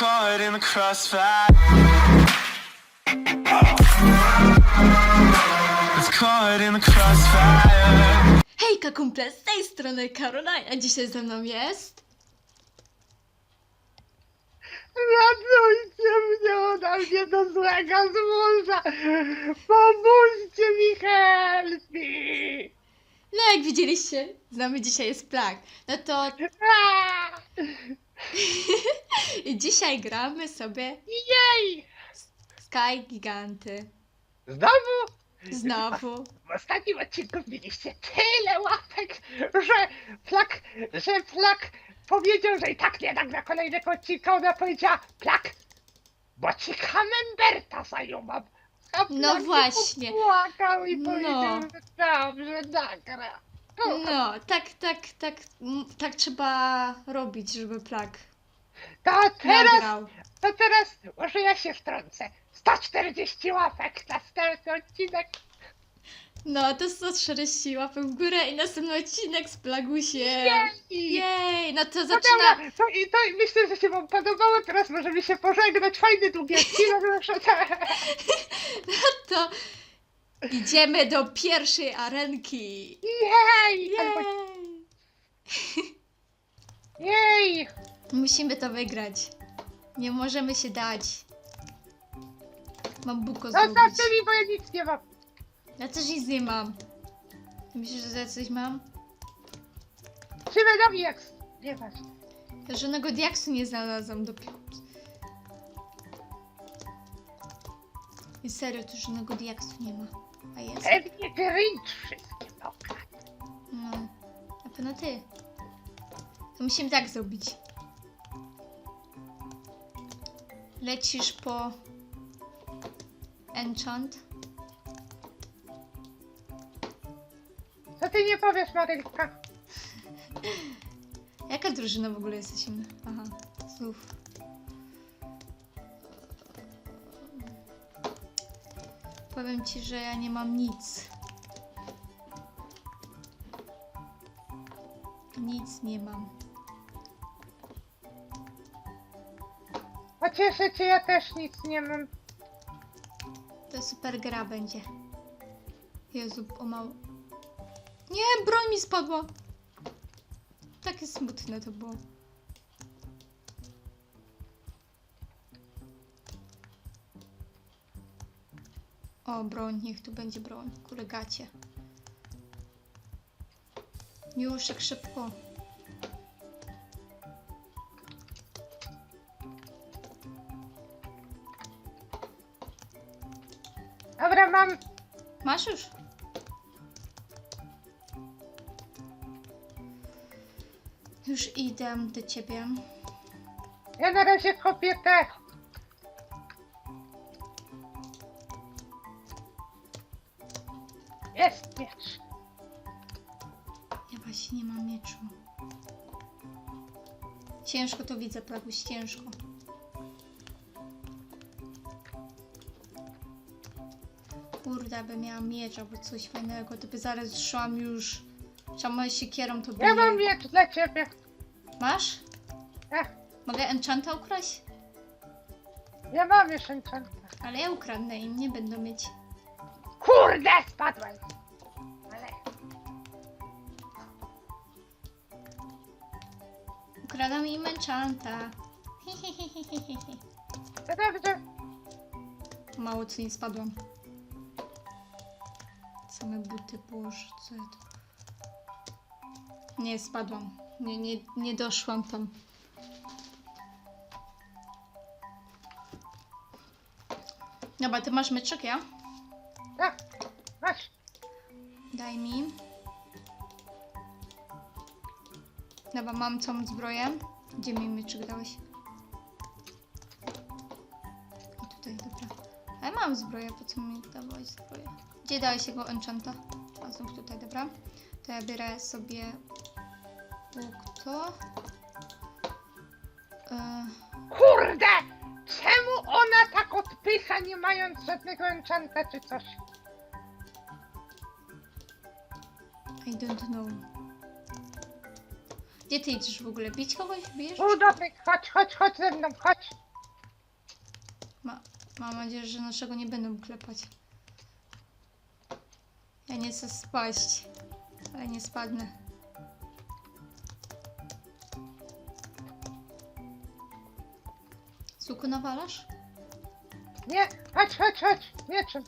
caught in the crossfire. It's caught in the crossfire. Hejka kumple, z tej strony Karolina, dzisiaj ze mną jest... Ratujcie mnie ode mnie do złego zmurza! Pomóżcie mi, help me! No jak widzieliście, z nami dzisiaj jest Plag. No to Aaa! dzisiaj gramy sobie Jej! Sky Giganty. Znowu? Znowu. W ostatnim odcinku mieliście tyle łapek, że Plak, że Plak powiedział, że i tak nie nagra kolejnego odcinka. Ona powiedziała, Plak, bo ci Camemberta zajął mam. A No właśnie. się popłakał i No. powiedział, że dobrze, nagra. No, tak, tak, tak, m, tak trzeba robić, żeby Plag To teraz, nagrał. to teraz może ja się wtrącę. 140 łapek na następny odcinek. No, to 140 łapek w górę i następny odcinek z Plagusiem. Jej! Jej, no to No zaczyna... dobra, to, i to myślę, że się wam podobało. Teraz możemy się pożegnać. Fajny długi odcinek. proszę. To idziemy do pierwszej arenki. Jej! Albo Jej! Musimy to wygrać. Nie możemy się dać. Mam buko zrobić. Zostawcie mi, bo ja nic nie mam. Ja też nic nie mam. Myślisz, że ja coś mam? Trzymaj na mnie jak... Nie masz. Ja żadnego diaksu nie znalazłam dopiero. I serio, tu żadnego diaksu nie ma. A jest. Pewnie Grinch wszystkie okradł. No. Na pewno ty. To musimy tak zrobić. Lecisz po enchant. Co ty nie powiesz, Marylka? Jaka drużyna w ogóle jesteśmy? Aha, znów. Powiem ci, że ja nie mam nic. Nic nie mam. A cieszę cię, ja też nic nie mam. To super gra będzie. Jezu, o mało. Nie, broń mi spadła. Takie smutne to było. O, broń, niech tu będzie broń. Kulegacie. Już, jak szybko. Dobra, mam. Masz już? Już idę do ciebie. Ja na razie kopię te. To widzę, Plaguś, ciężko. Kurde, by miała miecz albo coś fajnego, to by zaraz szłam już. Trzeba siekierą to Ja mam miecz dla ciebie. Masz? Ech, Mogę enchanta ukraść? ja mam już enchanta. Ale ja ukradnę im, nie będą mieć. Kurde, spadłem. Ukradam im enchanta. Mało co nie spadłam. Same buty, co ja to... Nie, spadłam. Nie, nie, nie doszłam tam. Dobra, ty masz myczek, ja? Tak, masz. Daj mi. Dobra, mam całą zbroję. Gdzie mi myczek dałeś? I tutaj, dobra. A ja mam zbroję, po co mi dawałeś zbroję? Gdzie dałeś jego enchanta? A znów tutaj, dobra. To ja biorę sobie łuk to. E, Kurde! Czemu ona tak odpycha, nie mając żadnego enchanta czy coś? I don't know. Gdzie ty idziesz w ogóle? Bić kogoś? Bijesz? U, dobry, chodź, chodź, chodź ze mną, chodź. Ma, mam nadzieję, że naszego nie będą klepać. Ja nie chcę spaść, ale nie spadnę. Suku nawalasz? Nie, chodź, chodź, chodź, mieczem.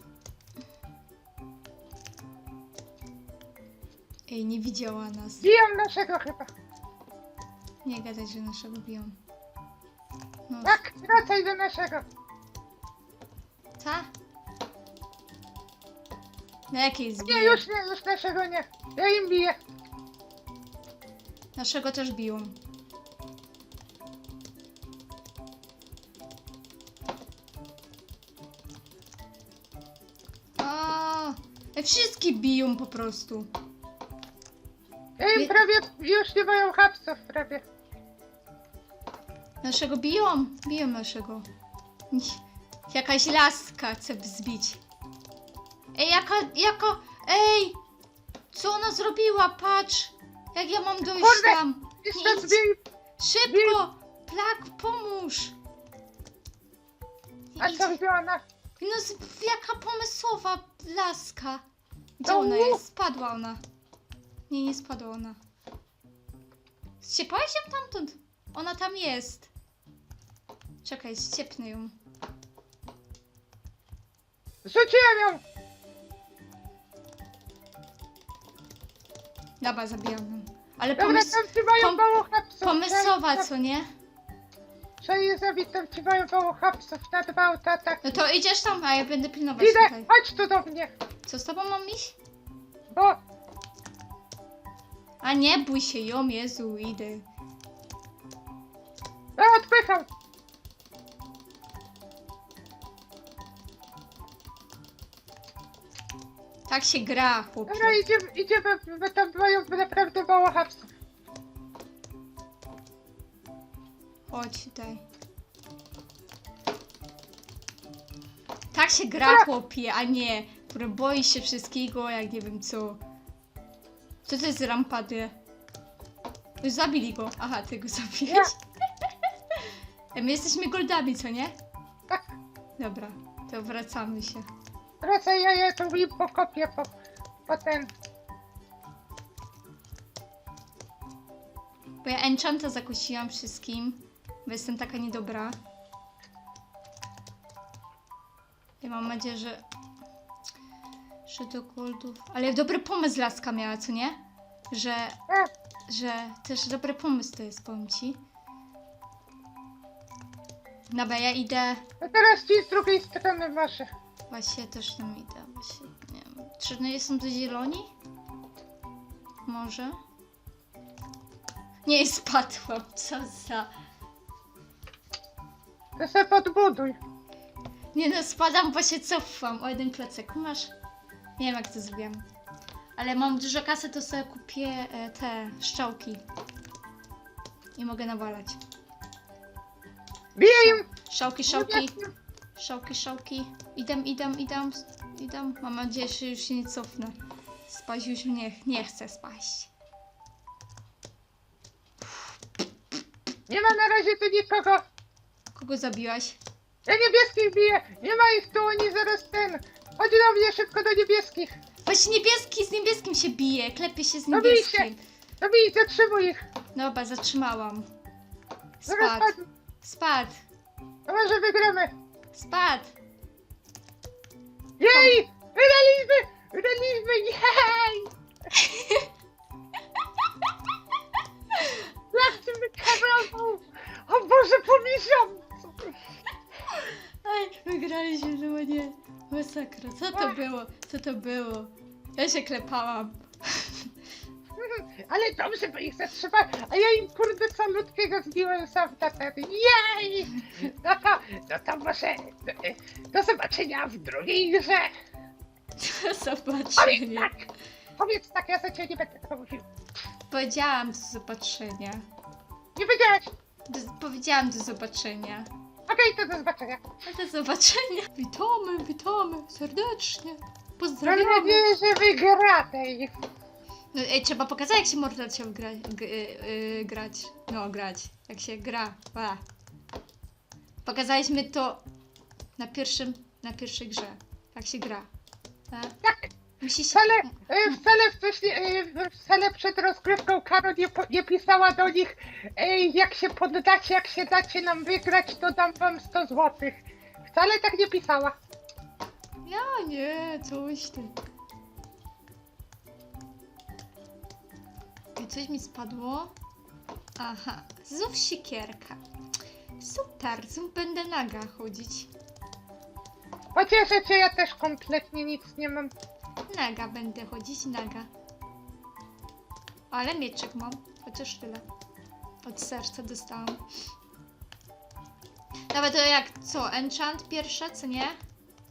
Ej, nie widziała nas. Biją naszego chyba. Nie gadać, że naszego biją. No, Tak, wracaj do naszego. ta? Na jakiej Nie, zbiję? już nie, już naszego nie. Ja im biję. Naszego też biją. E, wszystkie biją po prostu. Ja im Nie- prawie, już nie mają hapsów prawie. Naszego biją, biją naszego. Nie- Jakaś laska chce zbić. Ej, jaka, jaka, ej! Co ona zrobiła? Patrz! Jak ja mam dojść Kurde! tam? Jeszcze idź. Szybko! Plak, pomóż! A Idź. co wzięła na... No z- jaka pomysłowa laska. Gdzie No ona mów. jest? Spadła ona. Nie, nie spadła ona. Ściepałeś ją tamtąd? Ona tam jest. Czekaj, ściepnę ją. Rzuciłem ją. Dobra, zabijam ją. Ale Dobra, pomys tam ci mają pom- mało hapsów. pomysłowa, co nie? Trzeba je zabić, tam ci mają mało hapsów na dwa auta, tak. No to idziesz tam, a ja będę pilnować Idę, tutaj. chodź tu do mnie. Co z tobą mam iść? Bo A nie bój się ją, Jezu, idę. ja odpycham. Tak się gra, chłopie. Dobra, idziemy, idziemy, bo tam mają naprawdę mało hapsów. Chodź tutaj. Tak się gra, chłopie, a nie, który boi się wszystkiego, jak nie wiem co. Co to jest rampady? Już zabili go. Aha, ty go zabiłeś. My jesteśmy goldami, co nie? Tak. Dobra, to wracamy się. Wracaj, ja je tu im pokopię po, po ten. Bo ja enchanta zakusiłam wszystkim, bo jestem taka niedobra. Ja mam nadzieję, że... Że do goldów... Ale dobry pomysł laska miała, co nie? Że... E, Że też dobry pomysł to jest, powiem ci. Dobra, ja idę... a teraz ci z drugiej strony masz. Właśnie też tam idę. Właśnie, nie wiem. Czy nie są to zieloni? Może? Nie, spadłam. Co za... To se podbuduj. Nie no, spadam, bo się cofam. O jeden plecek masz? Nie wiem jak to zrobiłam. Ale mam dużo kasy, to sobie kupię e, te szczałki. I mogę nawalać. Biję im. Szczałki, szczałki, szczałki, szczałki. Idę, idę, idę, idę. Mam nadzieję, że już się nie cofnę. Spaść już nie, nie chcę spaść. Nie ma na razie tu nikogo. Kogo zabiłaś? Ja niebieskich biję. Nie ma ich tu, oni zaraz ten. Chodź do mnie szybko do niebieskich. Właśnie niebieski z niebieskim się bije. Klepie się z No bij niebieskim. To bij, zatrzymuj ich. Dobra, zatrzymałam. Zaraz Spadł. padł. Spadł. To może wygramy. Spadł. Jej! Wydaliśmy! Wydaliśmy! Jej! Lasimy kamerą! O Boże, pomierzam! Aj, wygraliśmy, no nie. Masakra. Co to było? Co to było? Ja się klepałam. Ale dobrze, bo ich zatrzymałem, a ja im kurde salutkiego zbiłem sam na ten. Jej! No to, no to może do, do zobaczenia w drugiej grze. Powiedz Zobaczenie. tak! Powiedz tak, ja za ciebie nie będę tego mówił. Powiedziałam do zobaczenia. Nie wiedziałeś! Do, powiedziałam do zobaczenia. Okej, to do zobaczenia. No do zobaczenia. Witamy, witamy serdecznie. Mam Pozdrawiamy. nadzieję, że wygra tej. No, ej, trzeba pokazać, jak się można chciał gra, g, y, y, grać. No, grać. Jak się gra. A. Pokazaliśmy to Na pierwszym, na pierwszej grze. Tak się gra. Tak? Tak, Musi się... wcale, e, wcale, wcześniej, wcale przed rozgrywką Karo nie, po- nie pisała do nich, e, jak się poddacie, jak się dacie nam wygrać, to dam wam 100 złotych. Wcale tak nie pisała. Ja nie, coś ty. Ej, Coś mi spadło. Aha, znów siekierka. Super, znów będę naga chodzić. Pocieszę cię, ja też kompletnie nic nie mam. Naga będę chodzić, naga. Ale mieczek mam, chociaż tyle. Od serca dostałam. Nawet to jak, co, enchant pierwsze, co nie?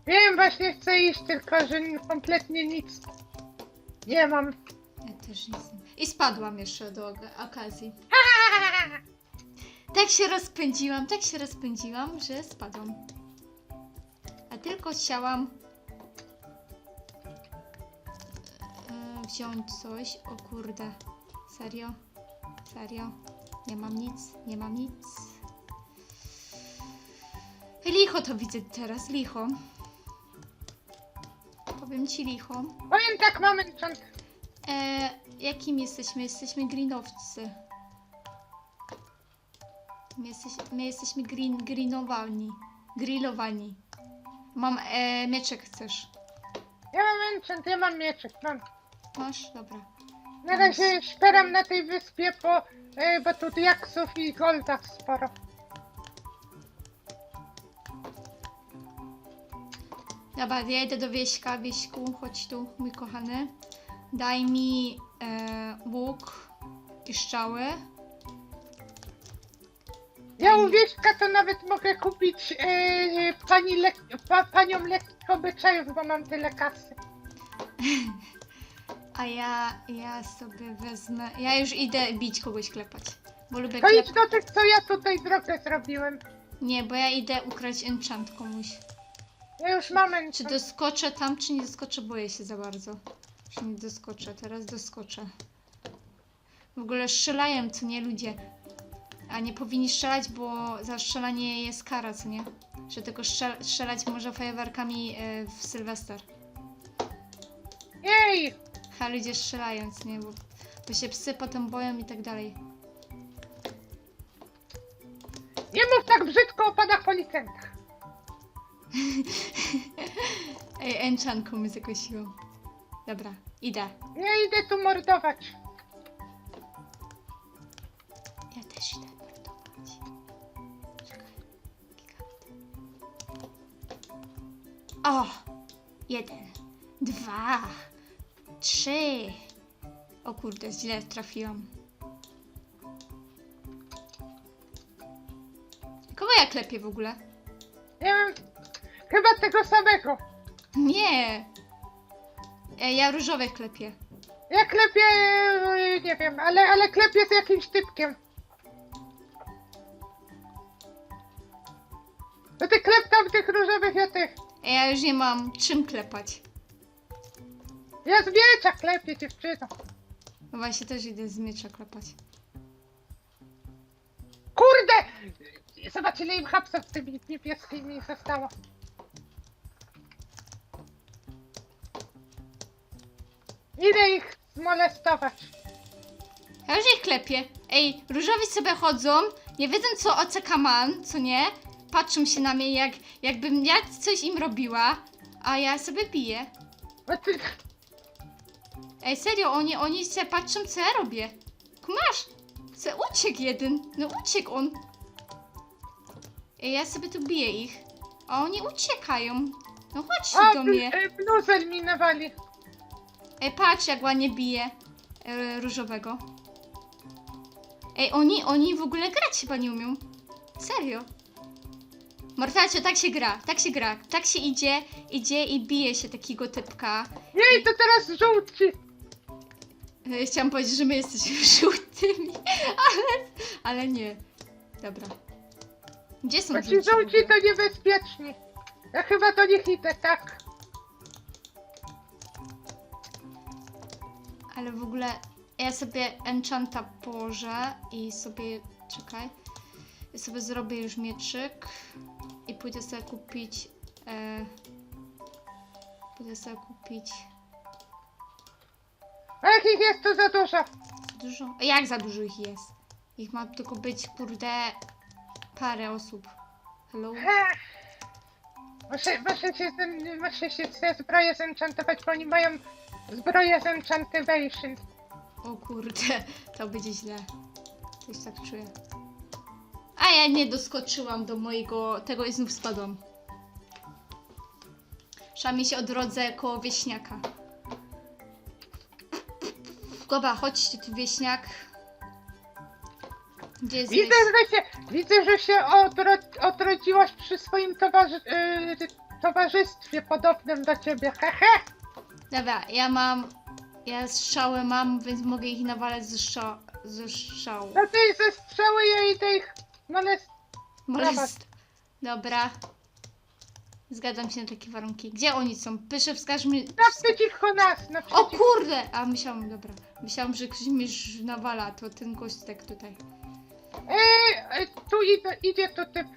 Wiem, właśnie chcę iść, tylko że kompletnie nic nie mam. Ja też nic nie. I spadłam jeszcze do ok- okazji. Tak się rozpędziłam, tak się rozpędziłam, że spadłam. A tylko chciałam e, wziąć coś. O kurde. Serio? Serio? Nie mam nic, nie mam nic. Licho to widzę teraz, licho. Powiem ci licho. Powiem tak, mam enchant. E, jakim jesteśmy? Jesteśmy greenowcy. My, jesteś, my jesteśmy green, greenowani. Grillowani. Mam e, mieczek chcesz. Ja mam enchant, ja mam mieczek, mam. Masz? Dobra. Na razie szperam na tej wyspie, bo, e, bo tu diaksów i golda sporo. Dobra, ja idę do Wieśka. Wieśku, chodź tu, mój kochany. Daj mi e, łuk i strzały. Ja u Wieśka to nawet mogę kupić e, pani le, pa, panią lekko byczajów, bo mam tyle kasy. A ja, ja sobie wezmę... Ja już idę bić kogoś klepać. Bo lubię To idź do tych, co ja tutaj drogę zrobiłem. Nie, bo ja idę ukraść enchant komuś. Ja już mam Czy enchant. doskoczę tam, czy nie doskoczę? Boję się za bardzo. Czy nie doskoczę? Teraz doskoczę. W ogóle strzelają, co nie ludzie. A nie powinni strzelać, bo za strzelanie jest kara, co nie? Że tylko strzel- strzelać może fajerwerkami e, w Sylwester. Jej! A ludzie strzelają, co nie? Bo, bo się psy potem boją i tak dalej. Nie mów tak brzydko o panach policjantach. Ej, enchantką mnie zakosiło. Dobra, idę. Ja idę tu mordować. Ja też idę mordować. Czekaj. O! Jeden, dwa, trzy. O kurde, źle trafiłam. Kogo ja klepię w ogóle? Nie wiem, chyba tego samego. Nie! E, Ja różowe klepię. Ja klepię, e, nie wiem, ale, ale klepię z jakimś typkiem. To ty klep tam tych różowych, ja tych. E, Ja już nie mam czym klepać. Ja z miecza klepię dziewczyno. No właśnie też idę z miecza klepać. Kurde! Zobacz ile im hapsów z tymi niebieskimi zostało. Idę ich zmolestować. Ja już ich klepię. Ej, różowi sobie chodzą, nie wiedzą co OCK man, co nie? Patrzą się na mnie jak, jakbym ja coś im robiła, a ja sobie piję. Ej, serio, oni, oni się patrzą co ja robię. Kumasz? Se uciekł jeden, no uciekł on. Ej, ja sobie tu biję ich, a oni uciekają. No chodź do mnie. bl- e, bluzer mi nawali. Ej, patrz jak ładnie bije e, różowego. Ej, oni, oni w ogóle grać chyba nie umią. Serio. Mortalcio, tak się gra, tak się gra. Tak się idzie, idzie i bije się takiego typka. Jej, to teraz żółci. E, Chciałam powiedzieć, że my jesteśmy żółtymi, ale, ale nie. Dobra. Gdzie są ci żółci to niebezpieczni. Ja chyba do nich idę, tak. Ale w ogóle ja sobie enchanta położę i sobie, czekaj, ja sobie zrobię już mieczyk i pójdę sobie kupić. E, pójdę sobie kupić. A jakich jest tu za dużo? Dużo? A Jak za dużo ich jest? Ich ma tylko być, kurde, parę osób. Hello? Ha! Muszę, muszę się, z- muszę się te zbroje zenchantować, bo oni mają zbroję zenchantywation. O kurde, to będzie źle. Coś tak czuję. A ja nie doskoczyłam do mojego tego i znów spadłam. Przynajmniej się odrodzę koło wieśniaka. Dobra, chodźcie tu wieśniak. Gdzie jest Widzę, wieś... że się, widzę, że się odro, odrodziłaś przy swoim towarzy, yy, towarzystwie podobnym do ciebie. Hehe! Dobra, ja mam... Ja strzały mam, więc mogę ich nawalać ze, strzał... ze strzału. No ty ze strzały ja idę ich molest... Molest. Dobra. Zgadzam się na takie warunki. Gdzie oni są? Pyszę, wskaż mi... Naprzeciwko nas, O naprzeciwko... kurde! A myślałam, dobra. Myślałam, że ktoś mi już nawala, to ten gośtek tutaj. Eee, e, tu idzie, idzie tu typ.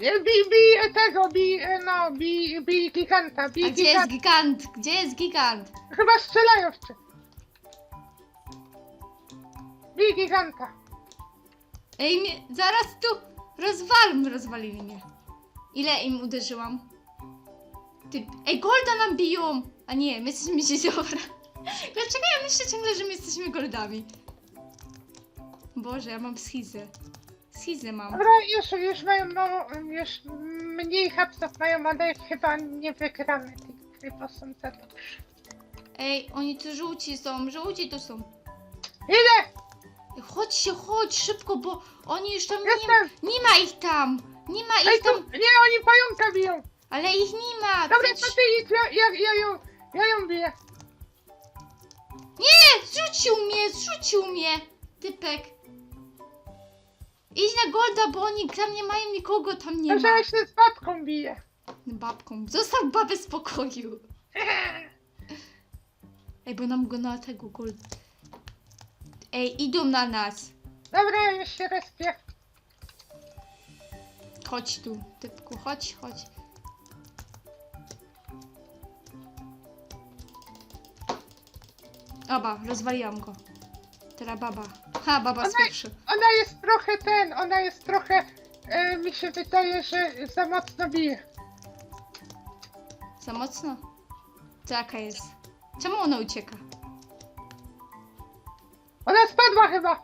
E, Bij, bij tego, bij, e, no, bij, bij giganta, A bij gdzie jest giganta. gigant? Gdzie jest gigant? Chyba strzelają w cię. Bij giganta. Ej, mnie, zaraz tu rozwal, rozwalili mnie. Ile im uderzyłam? Ty, ej, golda nam biją! A nie, my jesteśmy się dobra. Dlaczego ja myślę ciągle, że my jesteśmy goldami? Boże, ja mam schizę. Schizę mam. Dobra, już, już mają mało, już mniej hapsów mają, ale chyba nie wygramy tych gry, bo są za. Ej, oni tu żółci są, żółci tu są. Idę! Ej, Chodźcie, chodź szybko, bo oni już tam nie, Jestem! nie ma ich tam. Nie ma Ej, ich tam, nie, oni pająka biją! ale ich nie ma. Dobra, Chodź. to ty idź, ja, ja, ja ją, ja ją biję. Nie, zrzucił mnie, zrzucił mnie. Typek. Idź na Golda, bo oni tam nie mają nikogo, tam nie Dobrze, ma. ja się z babką biję. Babką. Zostaw babę w spokoju. Ej, bo nam go na tego Gold. Ej, idą na nas. Dobra, ja już się respię. Chodź tu, typku, chodź, chodź. Oba, rozwaliłam go. Teraz baba. Ha, baba Ona- pierwszy. Ona jest trochę ten, ona jest trochę, e, mi się wydaje, że za mocno bije. Za mocno? Jaka jest? Czemu ona ucieka? Ona spadła chyba.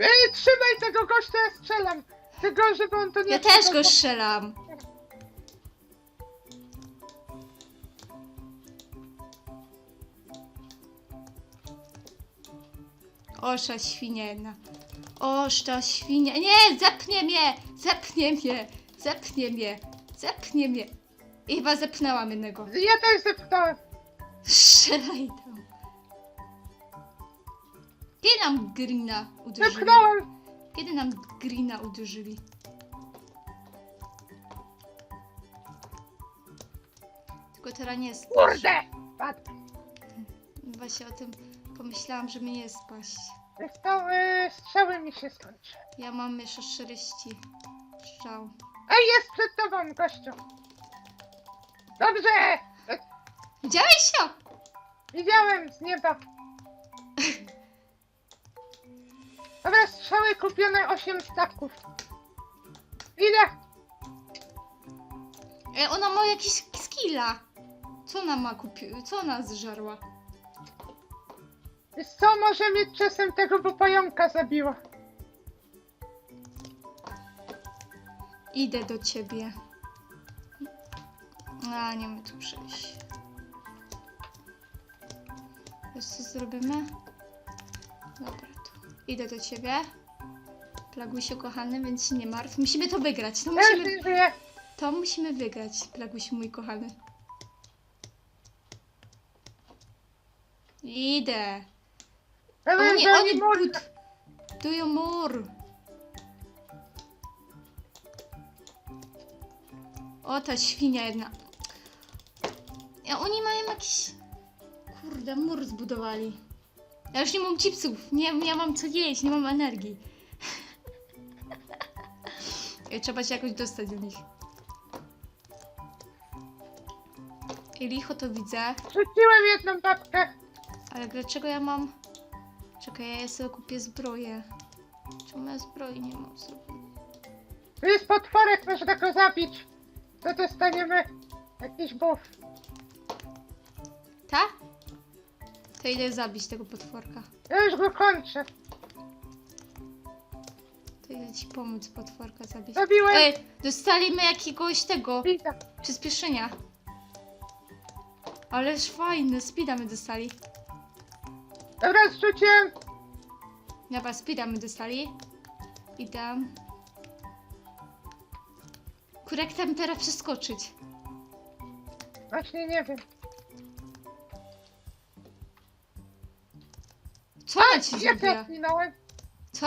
Ej, trzymaj tego gościa, ja strzelam. Tylko, żeby on to nie... Ja też go strzelam. Osza świnia jedna. Oż ta świnia. Nie, zepnie mnie! Zepnie mnie! Zepnie mnie! Zepnie mnie! I chyba zepnęłam jednego. Ja też zepnąłem. Strzelaj tam. Kiedy nam Greena uderzyli? Zepchnąłem. Kiedy nam Greena uderzyli? Tylko teraz nie spaść. Kurde. Padł. Właśnie o tym pomyślałam, żeby nie spaść. Co, e, strzały mi się skończy. Ja mam jeszcze 40 strzał. Ej, jest przed tobą, gościu. Dobrze. Widziałeś to? Widziałem z nieba. Dobra, strzały kupione 8 staków. Ile? E, ona ma jakiś skilla. Co ona ma kupi... Co ona zżarła? Wiesz co, może mieć czasem tego, bo pająka zabiła. Idę do ciebie. A, nie my tu przejść. Wiesz co zrobimy? Dobra, tu. Idę do ciebie. Plagusiu kochany, więc się nie martw. Musimy to wygrać. To musimy, to musimy wygrać, Plagusiu mój kochany. Idę. Oni, oni mur- bud... Dują mur. O, ta świnia jedna. A oni mają jakiś... Kurde, mur zbudowali. Ja już nie mam chipsów, nie, nie mam co jeść, nie mam energii. Trzeba się jakoś dostać do nich. I licho to widzę, Rzuciłem jedną babkę. ale dlaczego ja mam... Czekaj, ja sobie kupię zbroję. Czemu ja zbroi nie mam? Tu jest potworek, można go zabić. To dostaniemy jakiś buff. Ta? To idę zabić tego potworka. Ja już go kończę. To idę ci pomóc potworka zabić. Zabiłem. Ej, dostaliśmy jakiegoś tego Widzę. przyspieszenia. Ależ fajne, speeda my dostali. Dobra, zrzuciłem. Dobra, speeda my dostali. Idę. Kurek tam teraz przeskoczyć. Właśnie nie wiem. Co ona ci Jak ja zrobiła? zginąłem? Co?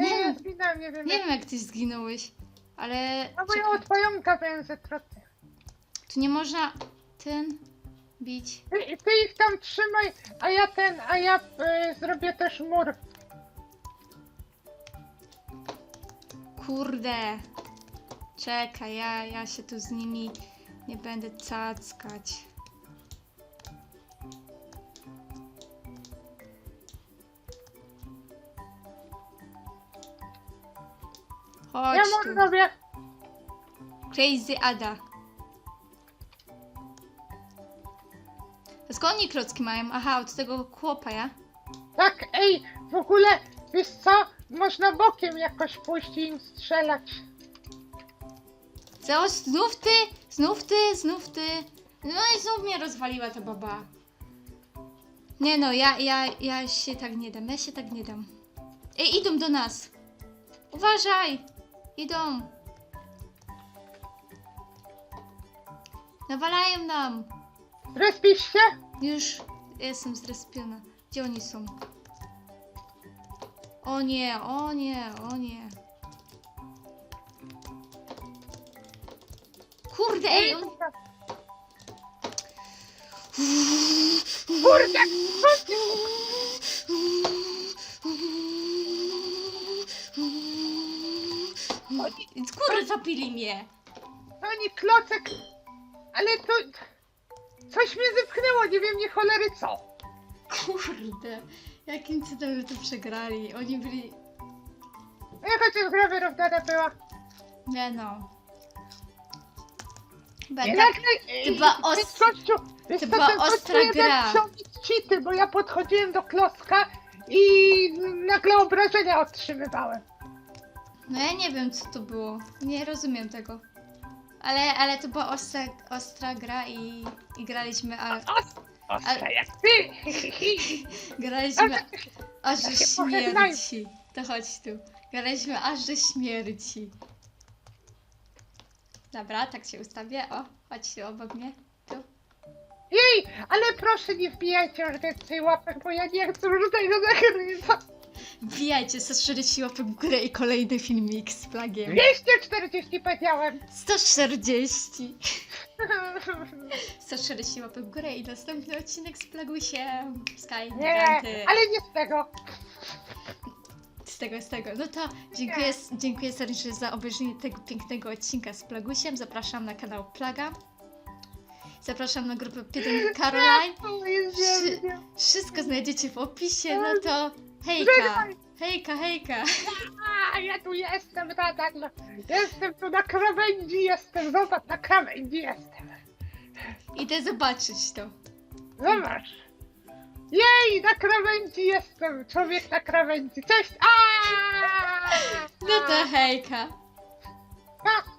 Nie, Nie zginąłem, nie wiem. Nie jak- wiem jak ty zginąłeś, ale... No bo ja Czekaj, od pająka miałem zetroty. tu nie można ten bić. Ty, ty ich tam trzymaj, a ja ten, a ja y, zrobię też mur. Kurde. Czekaj, ja, ja się tu z nimi nie będę cackać. Chodź Ja tu. mur robię. Crazy Ada. Skąd oni klocki mają? Aha, od tego chłopa, ja? Tak, ej, w ogóle, wiesz co? Można bokiem jakoś pójść i im strzelać. Co? Znów ty? Znów ty? Znów ty? No i znów mnie rozwaliła ta baba. Nie no, ja, ja, ja się tak nie dam, ja się tak nie dam. Ej, idą do nas. Uważaj! Idą. Nawalają nam. Respisz się? Już jestem zrespiona. Gdzie oni są? O nie, o nie, o nie. Kurde, ej, on... Kurde! Kurde, zabili mnie. Oni klocek, ale to... Coś mnie zepchnęło, nie wiem, nie cholery co. Kurde, jakim cudem my to przegrali. Oni byli... No ja chociaż gra wyrównana była. Nie no. Chyba Nie, tak, naj- to była ten os- gościu, wiesz to co, była ten gościu ostra jednak gra. chciał cheaty, bo ja podchodziłem do klocka i nagle obrażenia otrzymywałem. No ja nie wiem, co to było. Nie rozumiem tego. Ale, ale to była ostra, ostra gra i, i graliśmy, a, Os, ostra Ale- jak ty. graliśmy aż do Ja się pożegnajmy. śmierci. To chodź tu. Graliśmy aż do śmierci. Dobra, tak się ustawię. O, chodź tu obok mnie. Tu. Jej, ale proszę nie wbijajcie więcej łapek, bo ja nie chcę już tego nagrywać. Wbijajcie 140 łapek w górę i kolejny filmik z plagiem. 240 powiedziałem. 140. 140 łapek w górę i następny odcinek z plagusiem. Sky Nie, Giganty. ale nie z tego. Z tego, z tego. No to dziękuję, dziękuję serdecznie za obejrzenie tego pięknego odcinka z Plagusiem. Zapraszam na kanał Plaga. Zapraszam na grupę Piedon Caroline. To jest Wszy-. Wszystko znajdziecie w opisie, no to hejka. Hejka, hejka. A, ja tu jestem, tata. no. Jestem tu na krawędzi, jestem. Zobacz, na krawędzi jestem. Idę zobaczyć to. Zobacz. Jej, na krawędzi jestem. Człowiek na krawędzi. Cześć. A! No to hejka. A!